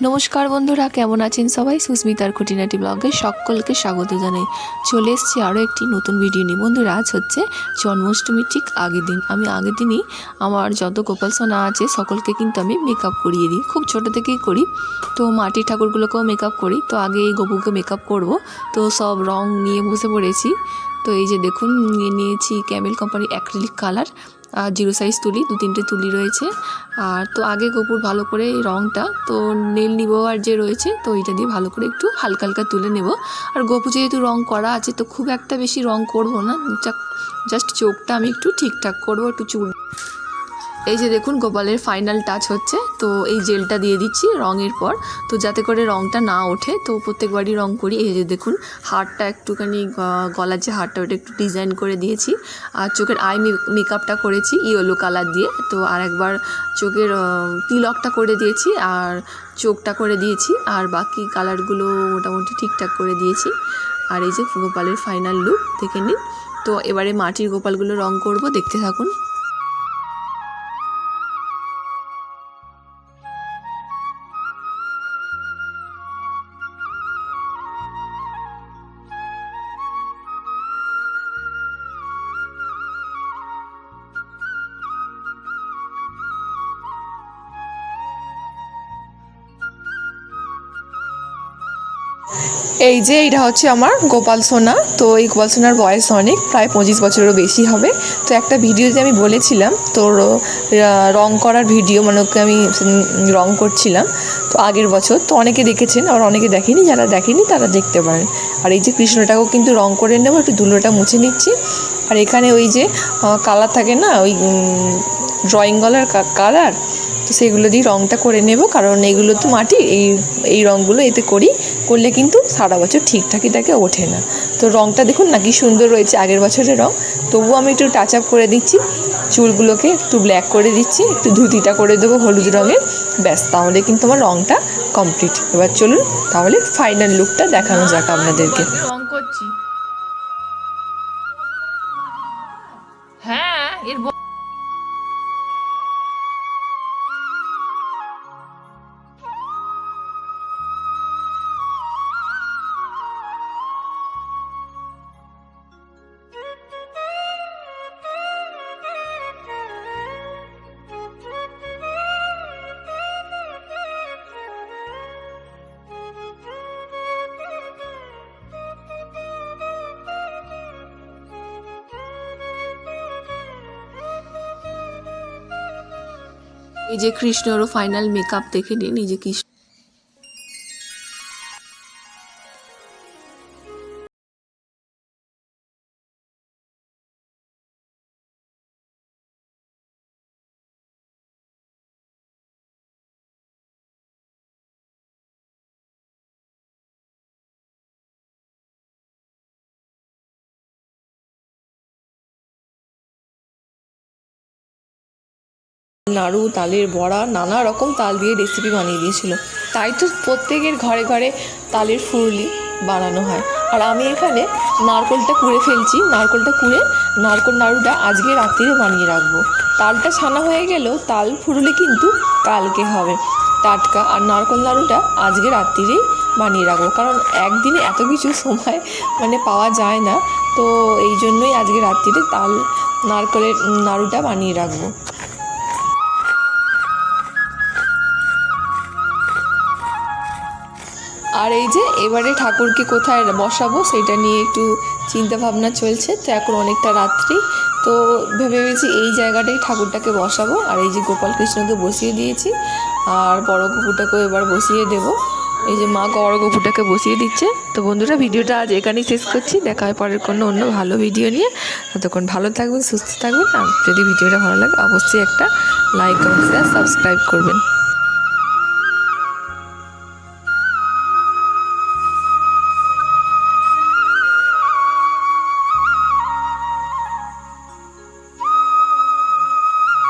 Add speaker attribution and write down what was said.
Speaker 1: নমস্কার বন্ধুরা, কেমন আছেন সবাই? সুস্মিতার খুঁটিনাটি ব্লগে সকলকে স্বাগত জানাই। চলে এসেছি আরও একটি নতুন ভিডিও নিয়ে। বন্ধুরা, আজ হচ্ছে জন্মাষ্টমীর ঠিক আগের দিন। আমি আগের দিনই আমার যত গোপাল সোনা আছে, সকলকে কিন্তু আমি মেকআপ করিয়ে দিই। খুব ছোটো থেকেই করি। তো মাটির ঠাকুরগুলোকেও মেকআপ করি। তো আগে এই গপুকে মেকআপ করব। তো সব রং নিয়ে বসে পড়েছি। তো এই যে দেখুন, নিয়ে নিয়েছি ক্যামেল কোম্পানির অ্যাক্রিলিক কালার। আর জিরো সাইজ তুলি, দু তিনটে তুলি রয়েছে। আর তো আগে কপুর ভালো করে এই রঙটা তো নীল নিব আর যে রয়েছে, তো এইটা দিয়ে ভালো করে একটু হালকা হালকা তুলে নেব। আর গপু যেহেতু রঙ করা আছে, তো খুব একটা বেশি রঙ করব না। জাস্ট চোখটা আমি একটু ঠিকঠাক করব, একটু চুল এই যে দেখুন, গোপালের ফাইনাল টাচ হচ্ছে। তো এই জেলটা দিয়ে দিচ্ছি রঙের পর। তো যাতে করে রঙটা না ওঠে, তো প্রত্যেকবারই রং করি। এই যে দেখুন, হারটা একটুখানি গলার যে হারটা, ওটা একটু ডিজাইন করে দিয়েছি। আর চোখের আই মেকআপটা করেছি ইয়েলো কালার দিয়ে। তো আর একবার চোখের তিলকটা করে দিয়েছি আর চোখটা করে দিয়েছি। আর বাকি কালারগুলো মোটামুটি ঠিকঠাক করে দিয়েছি। আর এই যে গোপালের ফাইনাল লুক দেখে নিন। তো এবারে মাটির গোপালগুলো রং করব, দেখতে থাকুন। এই যে এটা হচ্ছে আমার গোপাল সোনা। তো এই গোপাল সোনার বয়স অনেক, প্রায় পঁচিশ বছরেরও বেশি হবে। তো একটা ভিডিওতে আমি বলেছিলাম, তোর রং করার ভিডিও মানে ওকে আমি রং করছিলাম, তো আগের বছর। তো অনেকে দেখেছেন আর অনেকে দেখেনি, যারা দেখেনি তারা দেখতে পারেন আর এই যে কৃষ্ণটাকেও কিন্তু রং করে নেব, একটু ধুলোটা মুছে নিচ্ছি। আর এখানে ওই যে কালার থাকে না, ওই ড্রয়িং কালার কালার তো সেগুলো দিয়ে রঙটা করে নেব, কারণ এগুলো তো মাটি এই এই রঙগুলো এতে করি, করলে কিন্তু সারা বছর ঠিকঠাকই থাকে ওঠে না। তো রঙটা দেখুন না কি সুন্দর রয়েছে আগের বছরের রঙ তবুও আমি একটু টাচ আপ করে দিচ্ছি, চুলগুলোকে একটু ব্ল্যাক করে দিচ্ছি, একটু ধুতিটা করে দেবো হলুদ রঙের, ব্যাস, তাহলে কিন্তু আমার রঙটা কমপ্লিট এবার চলুন তাহলে ফাইনাল লুকটা দেখানো যাক আপনাদেরকে।
Speaker 2: রং করছি। হ্যাঁ এর
Speaker 1: এই যে কৃষ্ণরও ফাইনাল মেকআপ দেখে নিন নিজে কৃষ্ণ নাড়ু, তালের বড়া, নানা রকম তাল দিয়ে রেসিপি বানিয়ে দিয়েছিল। তাই তো প্রত্যেকের ঘরে ঘরে তালের ফুরলি বানানো হয়। আর আমি এখানে নারকোলটা কুড়ে ফেলছি। নারকোলটা কুড়ে নারকোল নাড়ুটা আজকে রাত্রিরে বানিয়ে রাখব। তালটা ছানা হয়ে গেলেও তাল ফুরুলি কিন্তু কালকে হবে। টাটকা আর নারকোল নাড়ুটা আজকে রাত্রিরেই বানিয়ে রাখব। কারণ একদিনে এত কিছু সময় মানে পাওয়া যায় না। তো এই জন্যই আজকে রাত্রিরে তাল, নারকলের নাড়ুটা বানিয়ে রাখব। আর এই যে এবারে ঠাকুরকে কোথায় বসাবো সেটা নিয়ে একটু চিন্তা ভাবনা চলছে। তো এখন অনেকটা রাত্রি। তো ভেবে ভেবেছি এই জায়গাটাই ঠাকুরটাকে বসাবো। আর এই যে গোপাল কৃষ্ণকে বসিয়ে দিয়েছি। আর বড় কুকুরটাকেও এবার বসিয়ে দেবো। এই যে মা বড় কুকুরটাকে বসিয়ে দিচ্ছে। তো বন্ধুরা, ভিডিওটা আজ এখানেই শেষ করছি। দেখা হয় পরের কোনো অন্য ভালো ভিডিও নিয়ে। ততক্ষণ ভালো থাকবেন, সুস্থ থাকবেন। আর যদি ভিডিওটা ভালো লাগে, অবশ্যই একটা লাইক কমেন্ট সাবস্ক্রাইব করবেন।